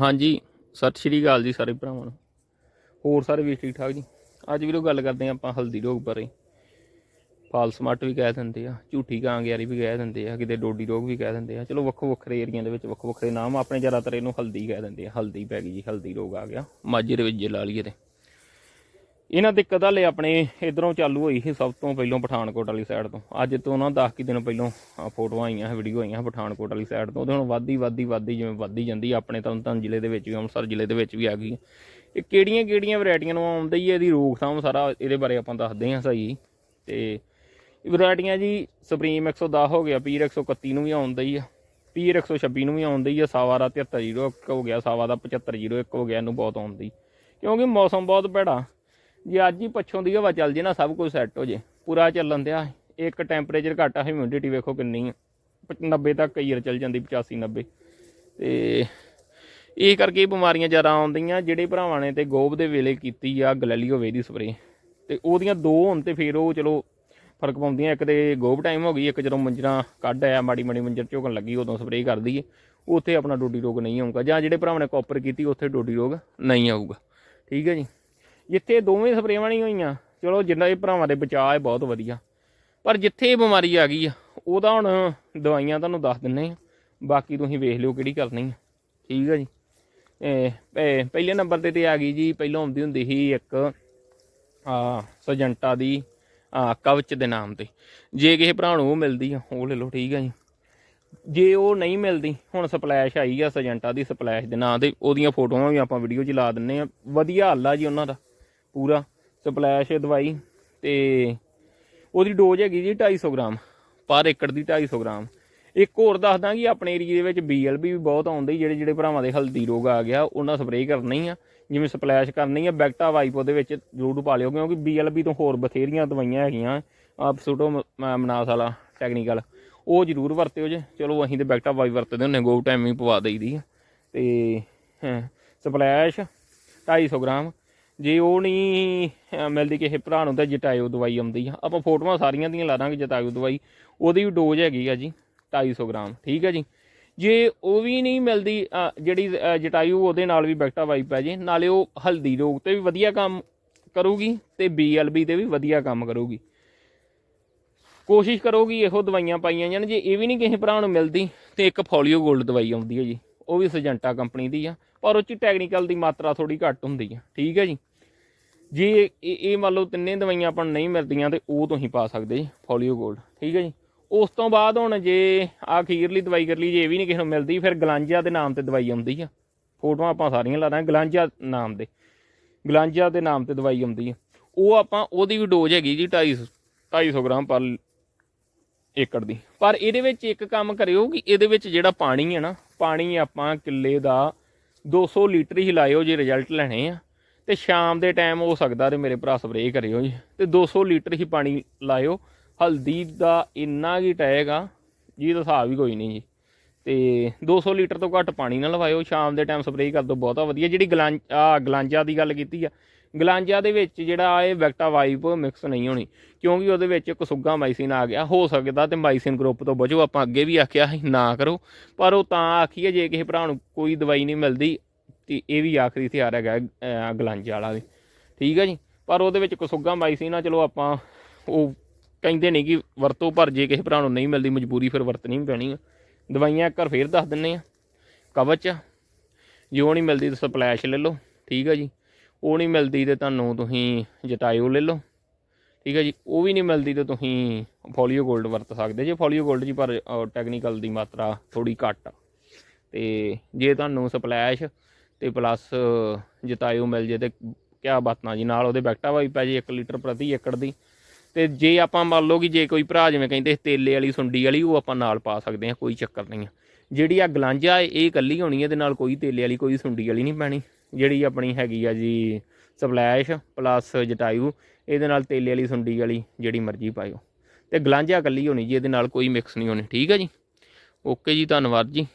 ਹਾਂਜੀ, ਸਤਿ ਸ਼੍ਰੀ ਅਕਾਲ ਜੀ ਸਾਰੇ ਭਰਾਵਾਂ ਨੂੰ। ਹੋਰ ਸਾਰੇ ਵੀ ਠੀਕ ਠਾਕ ਜੀ? ਅੱਜ ਵੀਰੋ ਗੱਲ ਕਰਦੇ ਹਾਂ ਆਪਾਂ ਹਲਦੀ ਰੋਗ ਬਾਰੇ। ਫਾਲਸ ਮੱਟ ਵੀ ਕਹਿ ਦਿੰਦੇ ਆ, ਝੂਠੀ ਕਾਂਗਿਆਰੀ ਵੀ ਕਹਿ ਦਿੰਦੇ ਆ, ਕਿਤੇ ਡੋਡੀ ਰੋਗ ਵੀ ਕਹਿ ਦਿੰਦੇ ਆ। ਚਲੋ ਵੱਖੋ ਵੱਖਰੇ ਏਰੀਆ ਦੇ ਵਿੱਚ ਵੱਖੋ ਵੱਖਰੇ ਨਾਮ ਆਪਣੇ ਜ਼ਿਆਦਾਤਰ ਇਹਨੂੰ ਹਲਦੀ ਕਹਿ ਦਿੰਦੇ ਆ। ਹਲਦੀ ਪੈ ਗਈ ਜੀ, ਹਲਦੀ ਰੋਗ ਆ ਗਿਆ। ਮਾਝੇ ਦੇ ਵਿੱਚ ਜੇ ਲਾ ਲਈਏ ਤੇ। ਇਹਨਾਂ ਦਿੱਕਤ ਹਾਲੇ ਆਪਣੇ ਇਧਰੋਂ ਚਾਲੂ ਹੋਈ ਸੀ ਸਭ ਤੋਂ ਪਹਿਲਾਂ ਪਠਾਨਕੋਟ ਵਾਲੀ ਸਾਈਡ ਤੋਂ। ਅੱਜ ਤੋਂ ਨਾ 10 ਕਿ ਦਿਨ ਪਹਿਲਾਂ ਫੋਟੋਆਂ ਆਈਆਂ ਵੀਡੀਓ ਆਈਆਂ ਪਠਾਨਕੋਟ ਵਾਲੀ ਸਾਈਡ ਤੋਂ। ਉਹਦੇ ਹੁਣ ਵੱਧਦੀ ਵੱਧਦੀ ਵੱਧਦੀ ਜਿਵੇਂ ਵੱਧਦੀ ਜਾਂਦੀ ਆ, ਆਪਣੇ ਤਰਨਤਾਰਨ ਜ਼ਿਲ੍ਹੇ ਦੇ ਵਿੱਚ ਵੀ ਅੰਮ੍ਰਿਤਸਰ ਜ਼ਿਲ੍ਹੇ ਦੇ ਵਿੱਚ ਵੀ ਆ ਗਈ। ਇਹ ਕਿਹੜੀਆਂ ਕਿਹੜੀਆਂ ਵੈਰਾਈਟੀਆਂ ਨੂੰ ਆਉਂਦਾ ਹੀ ਹੈ, ਇਹਦੀ ਰੋਕਥਾਮ ਸਾਰਾ ਇਹਦੇ ਬਾਰੇ ਆਪਾਂ ਦੱਸਦੇ ਹਾਂ ਸਹੀ। ਤੇ ਵੈਰਾਈਟੀਆਂ ਜੀ ਸੁਪਰੀਮ 110 ਹੋ ਗਿਆ ਪੀਰ 131 ਨੂੰ ਵੀ ਆਉਂਦਾ ਹੀ ਆ ਪੀਰ 126 ਨੂੰ ਵੀ ਆਉਂਦਾ ਹੀ ਆ ਸਾਵਾ ਦਾ 7301 ਹੋ ਗਿਆ ਸਾਵਾ ਦਾ 7501 ਹੋ ਗਿਆ ਇਹਨੂੰ ਬਹੁਤ ਆਉਂਦੀ। ਕਿਉਂਕਿ ਮੌਸਮ ਬਹੁਤ ਭੈੜਾ। ਜੇ ਅੱਜ ਹੀ ਪੱਛੋਂ ਦੀ ਹਵਾ ਚੱਲ ਜੇ ਨਾ ਸਭ ਕੁਝ ਸੈੱਟ ਹੋ ਜੇ। ਪੂਰਾ ਚੱਲਣ ਦਿਆ ਇੱਕ ਟੈਂਪਰੇਚਰ ਘੱਟ ਆ ਹਿਊਮਿਡਿਟੀ ਵੇਖੋ ਕਿੰਨੀ ਆ। 90 ਤੱਕ ਕਈ ਵਾਰ ਚੱਲ ਜਾਂਦੀ 85 90 ਤੇ ਇਹ ਕਰਕੇ ਬਿਮਾਰੀਆਂ ਜ਼ਿਆਦਾ ਆਉਂਦੀਆਂ, ਜਿਹੜੇ ਭਰਾਵਾਂ ਨੇ ਤੇ ਗੋਬ ਦੇ ਵੇਲੇ ਕੀਤੀ ਆ ਗਲੈਲੀਓ ਵੇ ਦੀ ਸਪਰੇ ਤੇ ਉਹਦੀਆਂ ਦੋ ਹੁਣ ਤੇ ਫਿਰ ਉਹ ਚਲੋ ਫ਼ਰਕ ਪਾਉਂਦੀਆਂ। ਇੱਕ ਤੇ ਗੋਬ ਟਾਈਮ ਹੋ ਗਈ, ਇੱਕ ਜਦੋਂ ਮੰਜਰਾਂ ਕੱਢ ਆਇਆ, ਮਾੜੀ ਮਾੜੀ ਮੰਜਰ ਝੋਕਣ ਲੱਗੀ, ਉਦੋਂ ਸਪਰੇ ਕਰ ਦਈਏ। ਉੱਥੇ ਆਪਣਾ ਡੋਡੀ ਰੋਗ ਨਹੀਂ ਆਊਗਾ, ਜਾਂ ਜਿਹੜੇ ਭਰਾਵਾਂ ਨੇ ਕਾਪਰ ਕੀਤੀ, ਉੱਥੇ ਡੋਡੀ ਰੋਗ ਨਹੀਂ ਆਊਗਾ। ਠੀਕ ਹੈ ਜੀ? ਜਿੱਥੇ ਦੋਵੇਂ ਸਪਰੇਵਾਂ ਨਹੀਂ ਹੋਈਆਂ, ਚਲੋ ਜਿੰਨਾ ਇਹ ਭਰਾਵਾਂ ਦੇ ਬਚਾਅ ਹੈ ਬਹੁਤ ਵਧੀਆ। ਪਰ ਜਿੱਥੇ ਇਹ ਬਿਮਾਰੀ ਆ ਗਈ ਆ, ਉਹਦਾ ਹੁਣ ਦਵਾਈਆਂ ਤੁਹਾਨੂੰ ਦੱਸ ਦਿੰਨੇ ਆ। ਬਾਕੀ ਤੁਸੀਂ ਵੇਖ ਲਿਓ ਕਿਹੜੀ ਕਰਨੀ ਆ। ਠੀਕ ਆ ਜੀ। ਇਹ ਪਹਿਲੇ ਨੰਬਰ ਤੇ ਤੇ ਆ ਗਈ ਜੀ, ਪਹਿਲਾਂ ਆਉਂਦੀ ਹੁੰਦੀ ਸੀ ਇੱਕ, ਆ, ਸਜੰਟਾ ਦੀ, ਆ, ਕਵਚ ਦੇ ਨਾਮ ਤੇ। ਜੇ ਕਿਸੇ ਭਰਾ ਨੂੰ ਉਹ ਮਿਲਦੀ ਆ, ਉਹ ਲੈ ਲਓ, ਠੀਕ ਆ ਜੀ। ਜੇ ਉਹ ਨਹੀਂ ਮਿਲਦੀ, ਹੁਣ ਸਪਲੈਸ਼ ਆਈ ਆ, ਸਜੰਟਾ ਦੀ ਸਪਲੈਸ਼ ਦੇ ਨਾਂ ਤੇ, ਉਹਦੀਆਂ ਫੋਟੋਆਂ ਵੀ ਆਪਾਂ ਵੀਡੀਓ 'ਚ ਲਾ ਦਿੰਨੇ ਆ। ਵਧੀਆ ਹੱਲ ਆ ਜੀ ਉਹਨਾਂ ਦਾ। ਪੂਰਾ ਸਪਲੈਸ਼ ਦਵਾਈ ਤੇ ਉਹਦੀ ਡੋਜ਼ ਹੈਗੀ ਜੀ 250 ਗ੍ਰਾਮ ਪਰ ਏਕੜ ਦੀ 250 ਗ੍ਰਾਮ। ਇੱਕ ਹੋਰ ਦੱਸਦਾ ਕਿ ਆਪਣੇ ਏਰੀਏ ਦੇ ਵਿੱਚ ਬੀਐਲਬੀ ਵੀ ਬਹੁਤ ਆਉਂਦੇ ਜਿਹੜੇ ਜਿਹੜੇ ਭਰਾਵਾਂ ਦੇ ਹਲਦੀ ਰੋਗ ਆ ਗਿਆ ਉਹਨਾਂ ਸਪਰੇਅ ਕਰਨੀ ਆ ਜਿਵੇਂ ਸਪਲੈਸ਼ ਕਰਨੀ ਆ ਬੈਕਟਾ ਵਾਈਪ ਉਹਦੇ ਵਿੱਚ ਜ਼ਰੂਰ ਪਾ ਲਿਓ ਕਿਉਂਕਿ ਬੀਐਲਬੀ ਤੋਂ ਹੋਰ ਬਥੇਰੀਆਂ ਦਵਾਈਆਂ ਹੈਗੀਆਂ ਆਪਸੂਟੋ ਮਨਾਸ ਵਾਲਾ ਟੈਕਨੀਕਲ ਉਹ ਜ਼ਰੂਰ ਵਰਤਿਓ ਜੇ। ਚਲੋ ਅਸੀਂ ਤੇ ਬੈਕਟਾ ਵਾਈਪ ਵਰਤਦੇ ਹੁੰਨੇ ਗੋ ਟਾਈਮ ਹੀ ਪਵਾ ਦਈਦੀ ਆ। ਤੇ ਹਾਂ, ਸਪਲੈਸ਼ 250 ਗ੍ਰਾਮ ਜੇ ਉਹ ਨਹੀਂ ਮਿਲਦੀ ਕਿਸੇ ਭਰਾ ਨੂੰ ਤਾਂ ਜਟਾਇਓ ਦਵਾਈ ਆਉਂਦੀ ਆ। ਆਪਾਂ ਫੋਟੋਆਂ ਸਾਰੀਆਂ ਦੀਆਂ ਲਾ ਦਾਂਗੇ ਜਟਾਇਓ ਦਵਾਈ। ਉਹਦੀ ਵੀ ਡੋਜ਼ ਹੈਗੀ ਆ ਜੀ 250 ਗ੍ਰਾਮ ਠੀਕ ਹੈ ਜੀ? ਜੇ ਉਹ ਵੀ ਨਹੀਂ ਮਿਲਦੀ ਜਿਹੜੀ ਅਹ, ਜਟਾਇਓ ਉਹਦੇ ਨਾਲ ਵੀ ਬੈਕਟਾ ਵਾਈਪ ਹੈ ਜੇ ਨਾਲੇ ਉਹ ਹਲਦੀ ਰੋਗ ਤੇ ਵੀ ਵਧੀਆ ਕੰਮ ਕਰੂਗੀ ਤੇ ਬੀਐਲਬੀ ਤੇ ਵੀ ਵਧੀਆ ਕੰਮ ਕਰੂਗੀ। ਕੋਸ਼ਿਸ਼ ਕਰੋਗੀ ਇਹੋ ਦਵਾਈਆਂ ਪਾਈਆਂ ਜਾਣ। ਜੇ ਇਹ ਵੀ ਨਹੀਂ ਕਿਸੇ ਭਰਾ ਨੂੰ ਮਿਲਦੀ ਤੇ ਇੱਕ ਫੋਲੀਓ 골ਡ ਦਵਾਈ ਆਉਂਦੀ ਹੈ ਜੀ। ਉਹ ਵੀ ਸਜੰਟਾ ਕੰਪਨੀ ਦੀ ਆ, ਪਰ ਉਹ ਚ ਟੈਕਨੀਕਲ ਦੀ ਮਾਤਰਾ ਥੋੜੀ ਘੱਟ ਹੁੰਦੀ ਆ, ਠੀਕ ਹੈ ਜੀ? ਜੇ ਇਹ ਇਹ ਮੰਨ ਲਓ ਤਿੰਨੇ ਦਵਾਈਆਂ ਆਪਾਂ ਨੂੰ ਨਹੀਂ ਮਿਲਦੀਆਂ ਤੇ ਉਹ ਤੁਸੀਂ ਪਾ ਸਕਦੇ ਜੀ ਫੋਲੀਓ 골ਡ ਠੀਕ ਹੈ ਜੀ? ਉਸ ਤੋਂ ਬਾਅਦ ਹੁਣ ਜੇ ਆਖੀਰਲੀ ਦਵਾਈ ਕਰ ਲਈ, ਜੇ ਇਹ ਵੀ ਨਹੀਂ ਕਿਸੇ ਨੂੰ ਮਿਲਦੀ, ਫਿਰ ਗਲਾਂਜਾ ਦੇ ਨਾਮ ਤੇ ਦਵਾਈ ਆਉਂਦੀ ਆ। ਫੋਟੋਆਂ ਆਪਾਂ ਸਾਰੀਆਂ ਲਾ ਦਾਂਗੇ, ਗਲਾਂਜਾ ਨਾਮ ਦੇ, ਗਲਾਂਜਾ ਦੇ ਨਾਮ ਤੇ ਦਵਾਈ ਆਉਂਦੀ ਆ। ਉਹ ਆਪਾਂ, ਉਹਦੀ ਵੀ ਡੋਜ਼ ਹੈਗੀ ਜੀ 250 250 ਗ੍ਰਾਮ ਪਰ ਏਕੜ ਦੀ। ਪਰ ਇਹਦੇ ਵਿੱਚ ਇੱਕ ਕੰਮ ਕਰਿਓ ਕਿ ਇਹਦੇ ਵਿੱਚ ਜਿਹੜਾ ਪਾਣੀ ਹੈ ਨਾ ਪਾਣੀ ਆਪਾਂ ਕਿੱਲੇ ਦਾ 200 ਲੀਟਰ ਹੀ ਲਾਇਓ ਜੇ ਰਿਜ਼ਲਟ ਲੈਣੇ ਆ। ਤੇ ਸ਼ਾਮ ਦੇ ਟਾਈਮ ਹੋ ਸਕਦਾ ਤੇ ਮੇਰੇ ਭਰਾ ਸਪਰੇਅ ਕਰਿਓ ਜੀ। ਤੇ 200 ਲੀਟਰ ਹੀ ਪਾਣੀ ਲਾਇਓ। ਹਲਦੀ ਦਾ ਇੰਨਾ ਕੀ ਟਏਗਾ ਜਿਹਦਾ ਹਿਸਾਬ ਹੀ ਕੋਈ ਨਹੀਂ ਜੀ। ਤੇ 200 ਲੀਟਰ ਤੋਂ ਘੱਟ ਪਾਣੀ ਨਾ ਲਵਾਇਓ। ਸ਼ਾਮ ਦੇ ਟਾਈਮ ਸਪਰੇਅ ਕਰ ਦਿਓ, ਬਹੁਤਾ ਵਧੀਆ। ਜਿਹੜੀ ਗਲਾਂ ਆ ਗਲਾਂਜਾ ਦੀ ਗੱਲ ਕੀਤੀ ਆ ਗਲਾਂਜਾ ਦੇ ਵਿੱਚ ਜਿਹੜਾ ਇਹ ਵੈਕਟਾ ਵਾਈਪ ਮਿਕਸ ਨਹੀਂ ਹੋਣੀ, ਕਿਉਂਕਿ ਉਹਦੇ ਵਿੱਚ ਕਸੁੱਗਾ ਮਾਈਸਿਨ ਆ ਗਿਆ। ਹੋ ਸਕਦਾ ਤੇ ਮਾਈਸਿਨ ਗਰੁੱਪ ਤੋਂ ਬਚੋ, ਆਪਾਂ ਅੱਗੇ ਵੀ ਆਖਿਆ ਸੀ, ਨਾ ਕਰੋ। ਪਰ ਉਹ ਤਾਂ ਆਖੀਏ, ਜੇ ਕਿਸੇ ਭਰਾ ਨੂੰ ਕੋਈ ਦਵਾਈ ਨਹੀਂ ਮਿਲਦੀ, ਤੇ ਇਹ ਵੀ ਆਖਰੀ ਹਥਿਆਰ ਹੈਗਾ ਗਲਾਂਜਾ ਵਾਲਾ ਵੀ। ਠੀਕ ਹੈ ਜੀ? ਪਰ ਉਹਦੇ ਵਿੱਚ ਕਸੁੱਗਾ ਮਾਈਸਿਨ ਆ, ਚਲੋ ਆਪਾਂ ਉਹ ਕਹਿੰਦੇ ਨਹੀਂ ਕਿ ਵਰਤੋ, ਪਰ ਜੇ ਕਿਸੇ ਭਰਾ ਨੂੰ ਨਹੀਂ ਮਿਲਦੀ ਮਜਬੂਰੀ, ਫਿਰ ਵਰਤਣੀ ਪੈਣੀ ਆ। ਦਵਾਈਆਂ ਇੱਕ ਵਾਰ ਫੇਰ ਦੱਸ ਦਿੰਨੇ ਆ। ਕਵਚ ਜੇ ਉਹ ਨਹੀਂ ਮਿਲਦੀ ਤਾਂ ਸਪਲੈਸ਼ ਲੈ ਲਓ। ਠੀਕ ਹੈ ਜੀ? ਉਹ ਨਹੀਂ ਮਿਲਦੀ ਤੇ ਤੁਹਾਨੂੰ ਤੁਸੀਂ ਜਟਾਇਓ ਲੈ ਲਓ। ਠੀਕ ਹੈ ਜੀ, ਉਹ ਵੀ ਨਹੀਂ ਮਿਲਦੀ ਤੇ ਤੁਸੀਂ ਫੋਲੀਓ 골ਡ ਵਰਤ ਸਕਦੇ ਜੇ। ਫੋਲੀਓ 골ਡ ਜੀ ਪਰ ਟੈਕਨੀਕਲ ਦੀ ਮਾਤਰਾ ਥੋੜੀ ਘੱਟ ਆ। ਤੇ ਜੇ ਤੁਹਾਨੂੰ ਸਪਲੈਸ਼ ਤੇ ਪਲੱਸ ਜਟਾਇਓ ਮਿਲ ਜੇ ਤੇ ਕਿਆ ਬਾਤਾਂ ਜੀ, ਨਾਲ ਉਹਦੇ ਬੈਕਟਾ ਵਾਈ ਪੈ ਜੇ 1 ਲੀਟਰ ਪ੍ਰਤੀ ਏਕੜ ਦੀ। ਤੇ ਜੇ ਆਪਾਂ ਮੰਨ ਲਓ ਕਿ ਜੇ ਕੋਈ ਭਰਾ ਜਿਵੇਂ ਕਹਿੰਦੇ ਤੇਲੇ ਵਾਲੀ, ਸੁੰਡੀ ਵਾਲੀ, ਉਹ ਆਪਾਂ ਨਾਲ ਪਾ ਸਕਦੇ ਹਾਂ, ਕੋਈ ਚੱਕਰ ਨਹੀਂ ਆ। ਜਿਹੜੀ ਆ ਗਲਾਂਜਾ, ਇਹ ਇਕੱਲੀ ਹੋਣੀ ਹੈ ਇਹਦੇ ਨਾਲ ਕੋਈ ਤੇਲੇ ਵਾਲੀ, ਕੋਈ ਸੁੰਡੀ ਵਾਲੀ ਨਹੀਂ ਪੈਣੀ। ਜਿਹੜੀ ਆਪਣੀ ਹੈਗੀ ਆ ਜੀ ਸਪਲੈਸ਼ ਪਲੱਸ ਜਟਾਇੂ ਇਹਦੇ ਨਾਲ ਤੇਲੇ ਵਾਲੀ ਸੁੰਡੀ ਵਾਲੀ ਜਿਹੜੀ ਮਰਜ਼ੀ ਪਾਇਓ। ਤੇ ਗਲਾਂਝਾ ਇਕੱਲੀ ਹੋਣੀ ਜੀ, ਇਹਦੇ ਨਾਲ ਕੋਈ ਮਿਕਸ ਨਹੀਂ ਹੋਣੀ, ਠੀਕ ਆ ਜੀ? ਓਕੇ ਜੀ, ਧੰਨਵਾਦ ਜੀ।